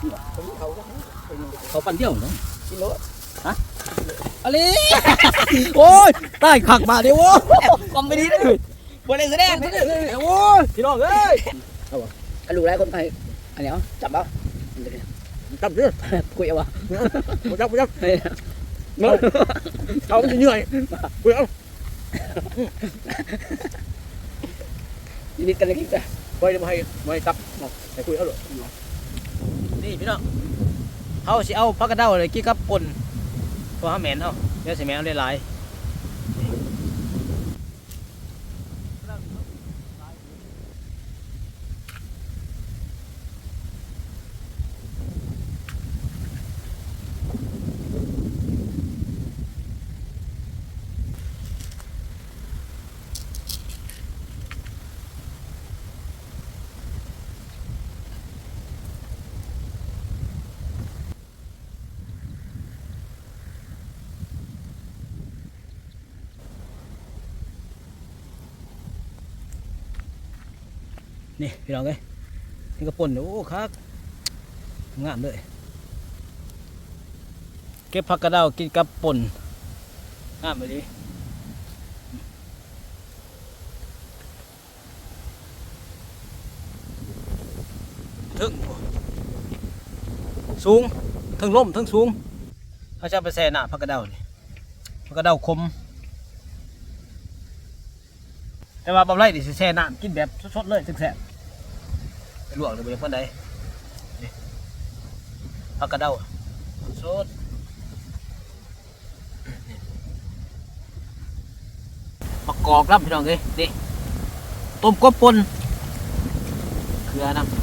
เขาก็เขาปั่นเดียวเนาะกิโลอะไรโอ้ยใต้ขักมาเดี๋ยวโว้ยคอมไปดีเลยบนในแสดงโอ้ยพี่น้องเอ้ยอันลูกไรคนไทยอันนี้เอาจับเอาจับดิคุยเอาวะบ่จับบ่จับเขามันจะเหนื่อยกูเอานิดกันเลยคิดไปไว้มาให้มาให้จับให้คุยเอาหรอนี่ พี่น้องเขาสิเอาพักกระเด้าเลยกี่กับปนตัวห้าเหม็นเขาเดี๋ยวสิแมวได้หลาย นี่พี่น้องเอ้ยนี่ก็ป่นโอ้คักงามเลยเก็บผักกระเดากินกับป่นงามเลยถึงสูงถึงล่มถึงสูงเขาจะเอาไปแช่หน้าผักกระเดานี่ผักกระเดาคมแต่ว่าบำไรดิแช่น้ำกินแบบสดๆเลยถึงแซ่บ ลวกเลยบ่ยังคนใดนี่ผักกระเดาสดมะกอกรับพี่น้องเลยนี่ต้มกบปนเกลือน้ำ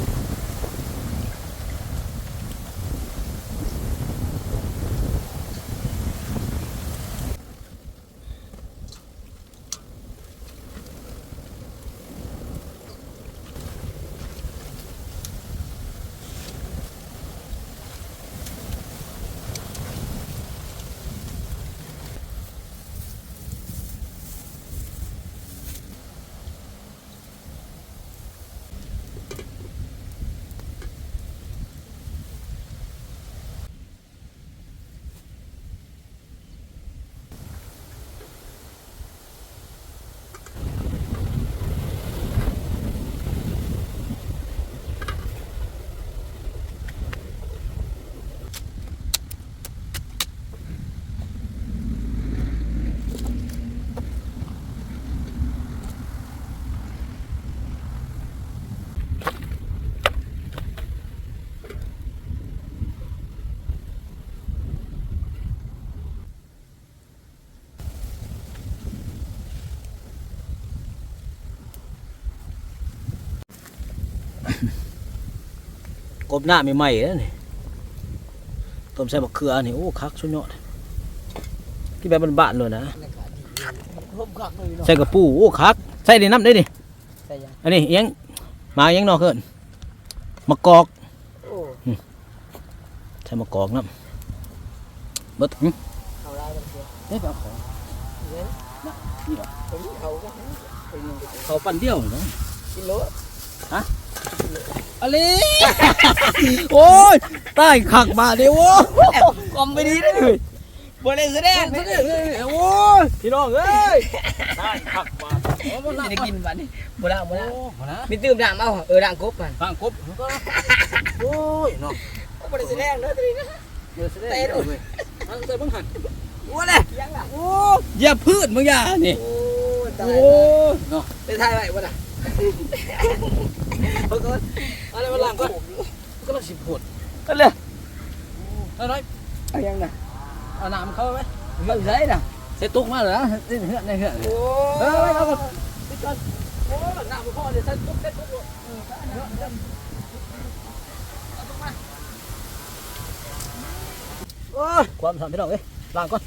บหน้าใหม่ๆแล้วนี่ต้มใส่บักเขือนี่โอ้คักสุดยอดที่แบบบ้านๆเลยนะร่มขักเลยเนาะใส่กระปูโอ้คักใส่ในน้ำได้ดิใส่ยังอันนี้เอียงมาเอียงนอกเกินมะกอกโอ้ใส่มะกอกน้ำเบิดหึเขาลายมันเสียเฮ้ยเอาของเว้ยนี่เหรอผมเขาก็เขาปั่นเดียวเนาะกิโล อะไรโอ้ยใต้ขักมาเดี๋ยวโว้ยคอมไปดีเลยบนในแสดงโอ้ยพี่น้องเอ้ยใต้ขักมาโอ้บ่จะละได้กินวันนี้บ่ละบ่ละโอ้บ่ละมีตื้มด่างเอาเออด่างกบมันฟังครบโอ้ยเนาะบนในแสดงเด้อตัวนี้นะเดี๋ยวแสดงเดี๋ยวเว้ยเอาใส่เบังหันว่าเลยยังล่ะโอ้ยอย่าพืชมึงอย่านี่โอ้ตายโอ้ยเนาะไปถ่ายไว้บ่ล่ะ เพิ่งอะไรมาล้างก่อนก็ต้องสิบผดกันเลยเอาหน่อยเอายังน่ะเอาน้ำเข้าไหมเอาใส่น่ะเสร็จตุกมาเหรอเหือนในเหือนโอ้เออเอาก่อนไปก่อนโอ้น้ำพ่อเดี๋ยวใส่ตุกเส้นตุกโอ้ความสามพี่น้องเอ้ยล้างก่อน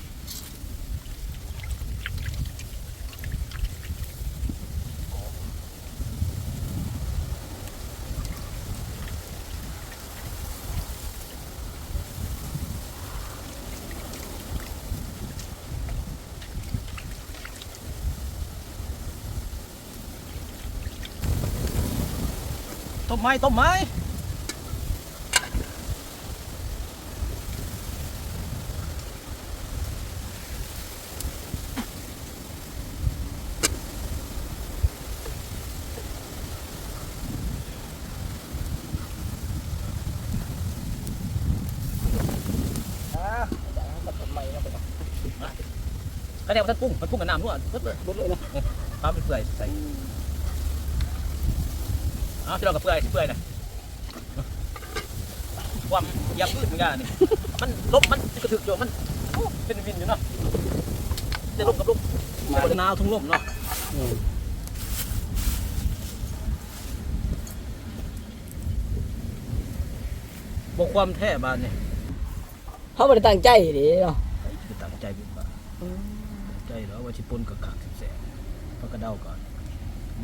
มไม้ต้มไม้ก็เรียกว่าท่านกุ้งท่านกุ้งกับน้ำรั่วรถเลยนะครับเป็นเปื่อยใส่ เอาที่เรากับเปื่อยที่เปื่อยนะความยำพืชเหมือนกันนี่มันลบมันกระถึกอยู่มันโอ้เป็นวินอยู่เนาะจะลบกับลบมามันหนาวทุ่งลมเนาะอืมบอกความแท้บ้านนี่เขาไม่ได้ตั้งใจดิเนาะไอ้คือตั้งใจบุญบ้าตั้งใจเหรอว่าชิปนกับขากแสบพอกระเดาก่อน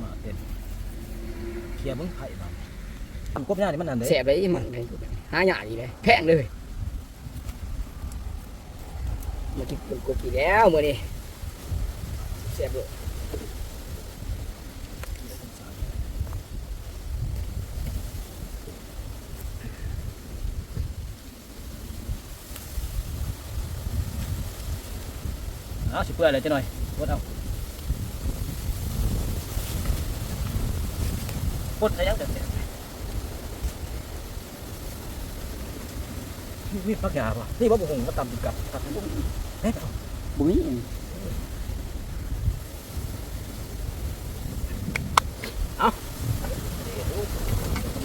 มาเต็ม เคลียร์มึงไผ่บ้านทำกบหน้านี่มันอันเด้แสบไปอีหมันเลยหาหยาดีเลยแพงเลยมากินกบอีกแล้วมื้อนี้แสบเลยเอาสิเปื่อยเลยจะหน่อยวัดเดอะไรยังแต่มีพักยาป่ะนี่ว่าบุหงก็ตำติดกับตัดบุ้งเฮ้ยเอาบุ้ย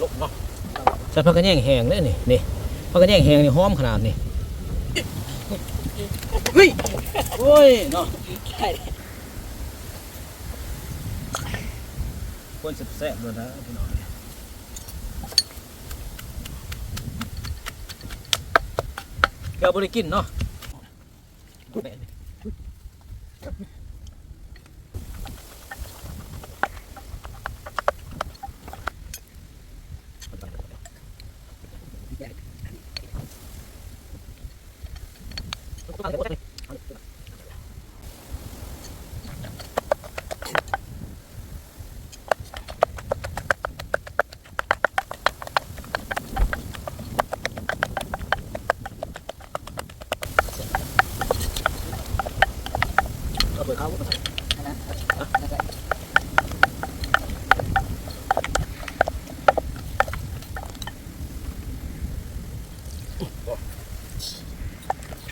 ลกเนาะใส่พักกระแยงแห้งเลยนี่นี่พักกระแยงแห้งนี่หอมขนาดนี่เฮ้ยโอ้ยเนาะ ใช่ควรแซ่บๆเลยนะพี่น้องแกบริกินเนาะ เอาเปิดเขาก็ใส่ นะ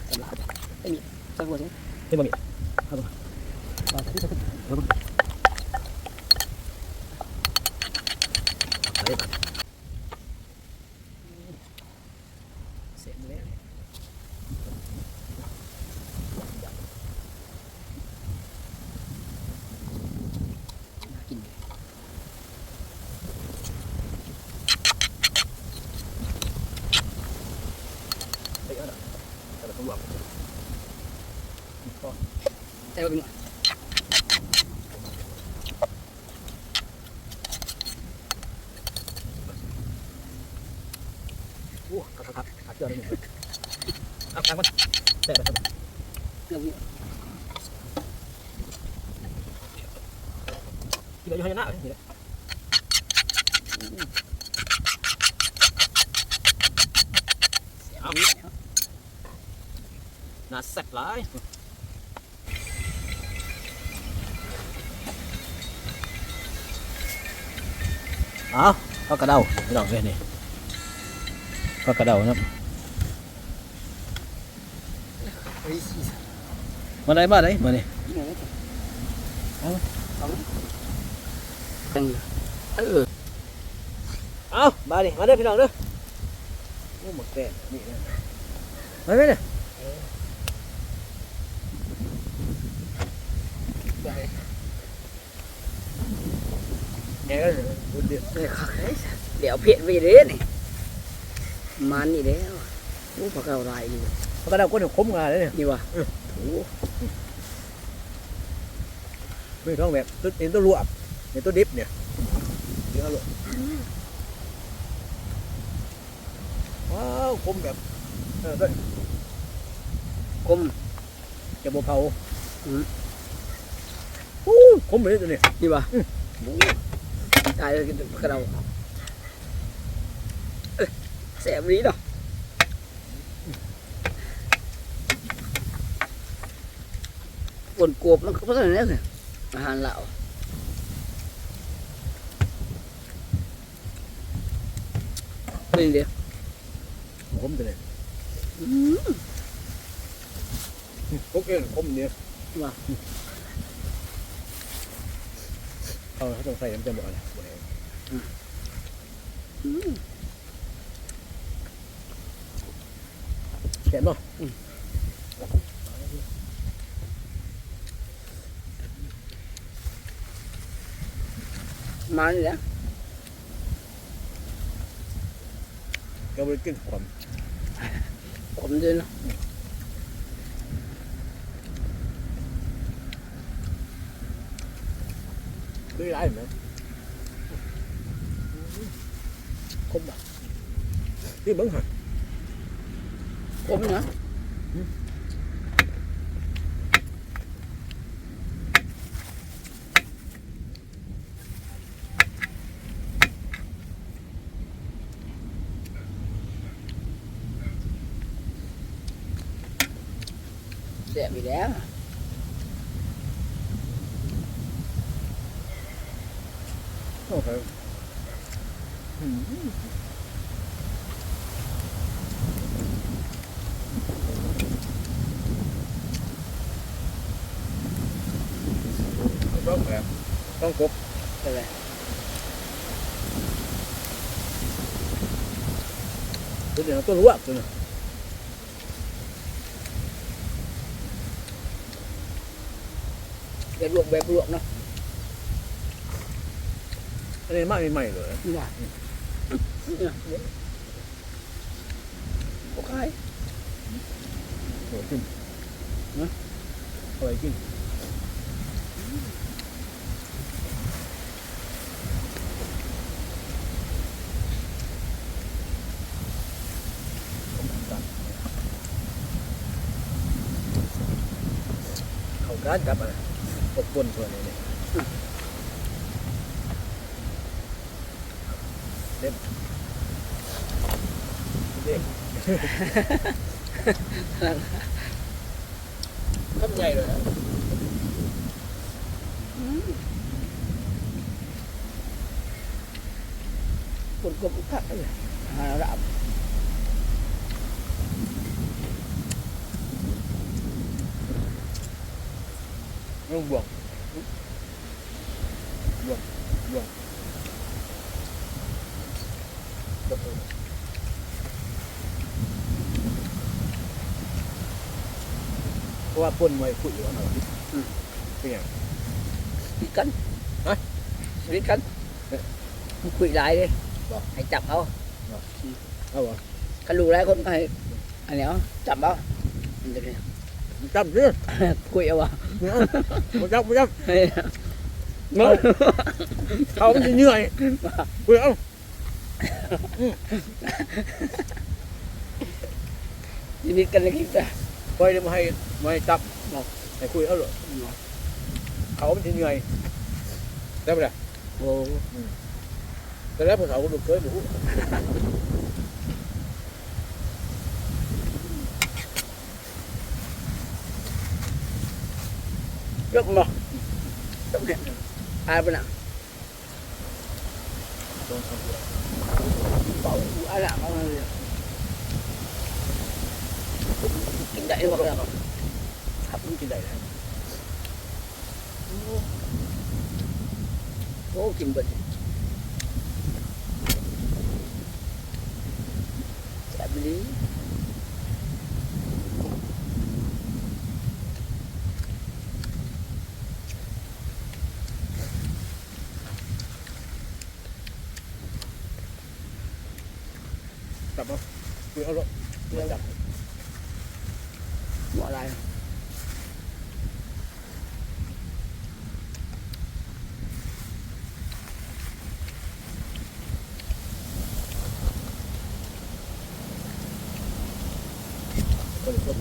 สำหรับไอ้นี่สักวันนี้ นี่บะหมี่ มาที่จะ ใส่ไปเสร็จแล้ว กิน ใส่เยอะหน่อยใส่แบบตัว แต่ว่าเป็นโอ้ครับครับครับเชื่อได้หนึ่งเลยเอาตังมันแซ่บไปครับเรื่องนี้กินไปอยู่ให้หน้าเลยนี่แหละเอาหน้าแซ่บหลาย เอาข้าวกระเดาไม่ต้องเลยนี่ข้าวกระเดานะครับเฮ้ยสิมาได้มาได้มานี่เอาเอาตั้งเออเอามาดิมาเด้อพี่น้องเด้อโอ้หมดแก่นี่นะมาไหมเนี่ยเดี๋ยวเดี๋ยวเดี๋ยวเพี้ยนไปเลยนี่มันนี่แล้วโอ้ปากเอาไรอยู่ข้าวกระเดาก็เดี๋ยวคมงานเลยเนี่ยนี่วะโอ้ไม่ต้องแบบตัวเอ็นตัวรวบเนี่ยตัวดิบเนี่ยเดี๋ยวเอาเลยว้าวคมแบบเออด้วยคมจะโบเผาอืมอู้คมเลยตัวนี้นี่วะโอ้ ตายเลยกินปากเราเอ้ยแสบนี้เนาะปนกบมันก็เพราะอะไรเนี่ยคืออาหารเหล่าเป็นเดียวคมตัวนี้อืมโอเคคมเนี่ยเขาเขาต้องใส่น้ำจะบอกอะไรบ่ได้อืมแกะบ่มันนี่แหละก็บ่ได้กินความผมด้วยเนาะคือไรไหมคมบ่ ที่เบิ่งหั่นผมเนาะแซ่บอีกแล้วโอเคอืม ต้องแบบ ต้องกบอะไรตัวเดียวตัวรู้อะตัวนึงแบบลว กแบบลวกเนาะอันนี้มากใหม่ๆเลยนี่ว่าเนี่ยโอเคโหกินนะเอาไปกินเขาการกับอะไรอบปนตัวนี้เนี่ยเด็ดเด็ดทำใหญ่เลยนะคนกบคักเลยหาระดับ ไม่ต้องบวกบวกบวกบวกเพราะว่าปนไว้ขุดอยู่ว่าหน่อยเป็นอย่างปิดกันฮะปิดกันมันคุยหลายเลยบอกให้จับเอาเอาวะคันรู้หลายคนก็ให้อันนี้เอาจับเอามันจะเป็น จับสิคุยเอาวะมาจับมาจับเฮ้ยเอาเขามันจะเหนื่อยคุยเอาชีวิตกันในคลิปอะคอยเดี๋ยวมาให้มาให้จับให้คุยเอาเลยเขามันจะเหนื่อยได้ไหมล่ะโอ้แต่แล้วพอเขาก็ดูเคยดู ยกมาต้องเนี่ยตายไปน่ะตรงทำเป่าอะไรเอาเลยกินได้หมดแล้ว ขับมันกินได้แล้ว โอ้กินเบิดแซ่บดี จับเอาคุยเอาเลยมาจับ หมออะไรคนก็โ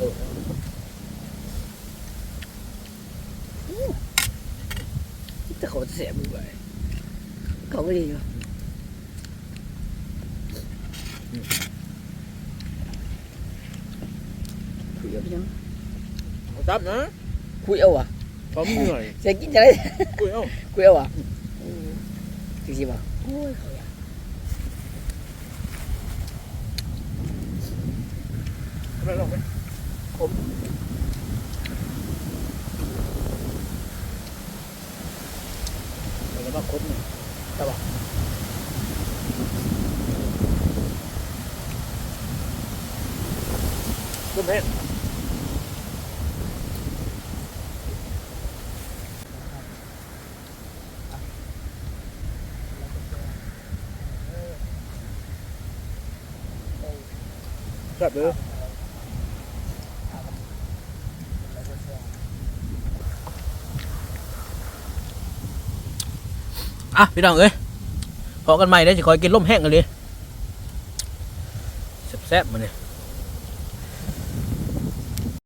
จับนะคุยเอาอะผมเหนื่อยจะกินอะไรคุยเอาคุยเอาอะจริงๆป่บ้าอยาอะไรลงปผมแล้วมาครบนี่แต่ว่าคุณเพช บเด้ออะพี่น้องเอ้ยพอกันใหม่ได้จะคอยกินล่มแห้งกันเลยแซ่บๆมาเนี่ย